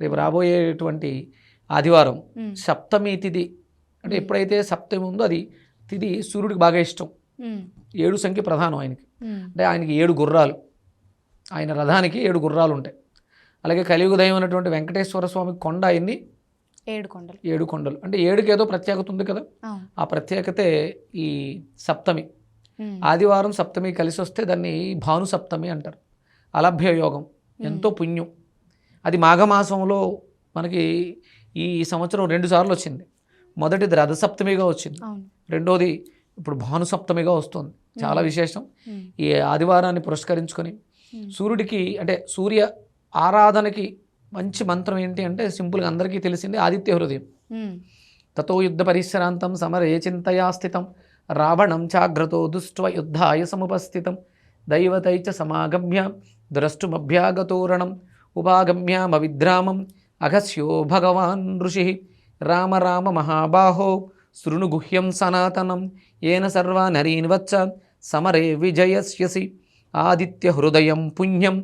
రేపు రాబోయేటువంటి ఆదివారం సప్తమి తిథి అంటే ఎప్పుడైతే సప్తమి ఉందో అది తిథి సూర్యుడికి బాగా ఇష్టం. ఏడు సంఖ్య ప్రధానం ఆయనకి. అంటే ఆయనకి ఏడు గుర్రాలు. ఆయన రథానికి ఏడు గుర్రాలు ఉంటాయి. అలాగే కలియుగ దైవం అయినటువంటి వెంకటేశ్వర స్వామి కొండ ఆయన్ని ఏడు కొండలు. ఏడు కొండలు. అంటే ఏడుకి ఏదో ప్రత్యేకత ఉంది కదా. ఆ ప్రత్యేకతే ఈ సప్తమి. ఆదివారం సప్తమి కలిసి వస్తే దాన్ని భాను సప్తమి అంటారు. అలభ్య యోగం ఎంతో పుణ్యం. అది మాఘమాసంలో మనకి ఈ సంవత్సరం రెండు సార్లు వచ్చింది. మొదటిది రథసప్తమిగా వచ్చింది. రెండోది ఇప్పుడు భాను సప్తమిగా వస్తుంది. చాలా విశేషం. ఈ ఆదివారాన్ని పురస్కరించుకొని సూర్యుడికి అంటే సూర్య ఆరాధనకి మంచి మంత్రం ఏంటి అంటే సింపుల్గా అందరికీ తెలిసింది ఆదిత్య హృదయం. తతో యుద్ధ పరిశ్రాంతం సమరే చింతయా స్థితం. రావణం చాగ్రతో దుష్ట్వ యుద్ధాయ సముపస్థితం. దైవతై చ సమాగమ్య ద్రష్టుమభ్యాగతోరణం ఉపాగమ్యామవిద్రామం అగస్యో భగవాన్ ఋషి. రామ రామ మహాబాహో శృణుగుహ్యం సనాతనం ఏన సర్వానరీన్ వచ్చ సమరే విజయస్యసి. ఆదిత్య హృదయం పుణ్యం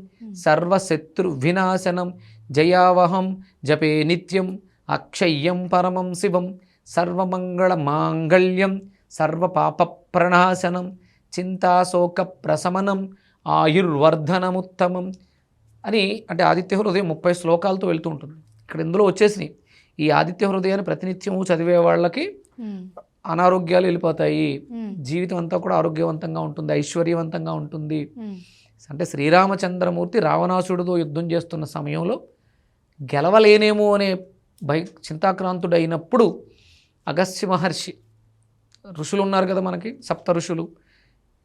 సర్వశత్రువినాశనం జయావహం జపే నిత్యం అక్షయ్యం పరమం శివం సర్వమంగళమాంగళ్యం సర్వపాపప్రణాశనం చింతాశోక ప్రశమనం ఆయుర్వర్ధనముత్తమం అని అంటే ఆదిత్య హృదయం ముప్పై శ్లోకాలతో వెళ్తూ ఉంటుంది. ఇక్కడ ఇందులో వచ్చేసినాయి. ఈ ఆదిత్య హృదయాన్ని ప్రతినిత్యము చదివే వాళ్ళకి అనారోగ్యాలు వెళ్ళిపోతాయి. జీవితం అంతా కూడా ఆరోగ్యవంతంగా ఉంటుంది ఐశ్వర్యవంతంగా ఉంటుంది. అంటే శ్రీరామచంద్రమూర్తి రావణాసుడితో యుద్ధం చేస్తున్న సమయంలో గెలవలేనేమో అనే భయ చింతాక్రాంతుడైనప్పుడు అగస్త్య మహర్షి ఋషులు ఉన్నారు కదా మనకి సప్త ఋషులు.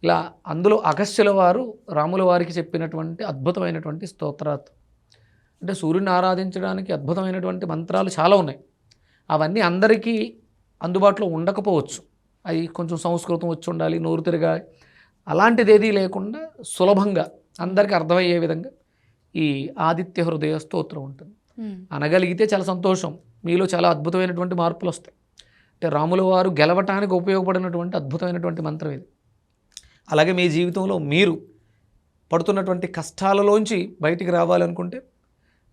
ఇలా అందులో అగస్త్యుల వారు రాముల వారికి చెప్పినటువంటి అద్భుతమైనటువంటి స్తోత్రాలు. అంటే సూర్యుని ఆరాధించడానికి అద్భుతమైనటువంటి మంత్రాలు చాలా ఉన్నాయి. అవన్నీ అందరికీ అందుబాటులో ఉండకపోవచ్చు. అవి కొంచెం సంస్కృతం వచ్చి ఉండాలి నోరు తిరగాలి. అలాంటిది ఏదీ లేకుండా సులభంగా అందరికీ అర్థమయ్యే విధంగా ఈ ఆదిత్య హృదయ స్తోత్రం ఉంటుంది. అనగలిగితే చాలా సంతోషం. మీలో చాలా అద్భుతమైనటువంటి మార్పులు వస్తాయి అంటే రాముల వారు గెలవటానికి ఉపయోగపడినటువంటి అద్భుతమైనటువంటి మంత్రం ఇది. అలాగే మీ జీవితంలో మీరు పడుతున్నటువంటి కష్టాలలోంచి బయటికి రావాలనుకుంటే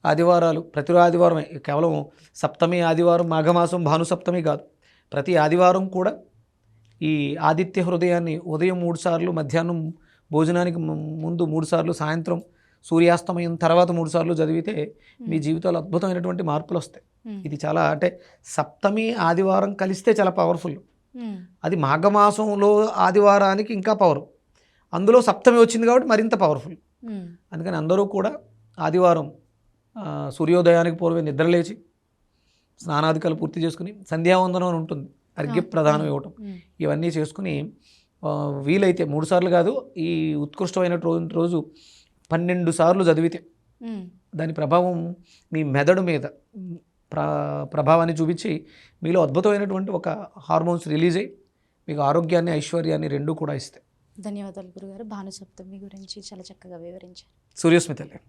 ఆదివారాలు ప్రతి ఆదివారమే. కేవలం సప్తమి ఆదివారం మాఘమాసం భాను సప్తమి కాదు. ప్రతి ఆదివారం కూడా ఈ ఆదిత్య హృదయాన్ని ఉదయం మూడు సార్లు మధ్యాహ్నం భోజనానికి ముందు మూడు సార్లు సాయంత్రం సూర్యాస్తమయం తర్వాత మూడు సార్లు చదివితే మీ జీవితంలో అద్భుతమైనటువంటి మార్పులు వస్తాయి. ఇది చాలా అంటే సప్తమి ఆదివారం కలిస్తే చాలా పవర్ఫుల్ అది మాఘమాసంలో ఆదివారానికి ఇంకా పవర్ అందులో సప్తమి వచ్చింది కాబట్టి మరింత పవర్ఫుల్ ఉమ్, అందుకని అందరూ కూడా ఆదివారం సూర్యోదయానికి పూర్వే నిద్రలేచి స్నానాధికాలు పూర్తి చేసుకుని సంధ్యావందనం అని ఉంటుంది. అర్ఘ్య ప్రధానం ఇవ్వటం. ఉమ్, ఇవన్నీ చేసుకుని వీలైతే మూడు సార్లు కాదు ఈ ఉత్కృష్టమైన రోజు రోజు పన్నెండు సార్లు చదివితే దాని ప్రభావం మీ మెదడు మీద ప్రభావాన్ని చూపించి మీలో అద్భుతమైనటువంటి ఒక హార్మోన్స్ రిలీజ్ అయ్యి మీకు ఆరోగ్యాన్ని ఐశ్వర్యాన్ని రెండూ కూడా ఇస్తాయి. ధన్యవాదాలు గురుగారు. భాను సప్తమి గురించి చాలా చక్కగా వివరించారు. సూర్యస్మితలే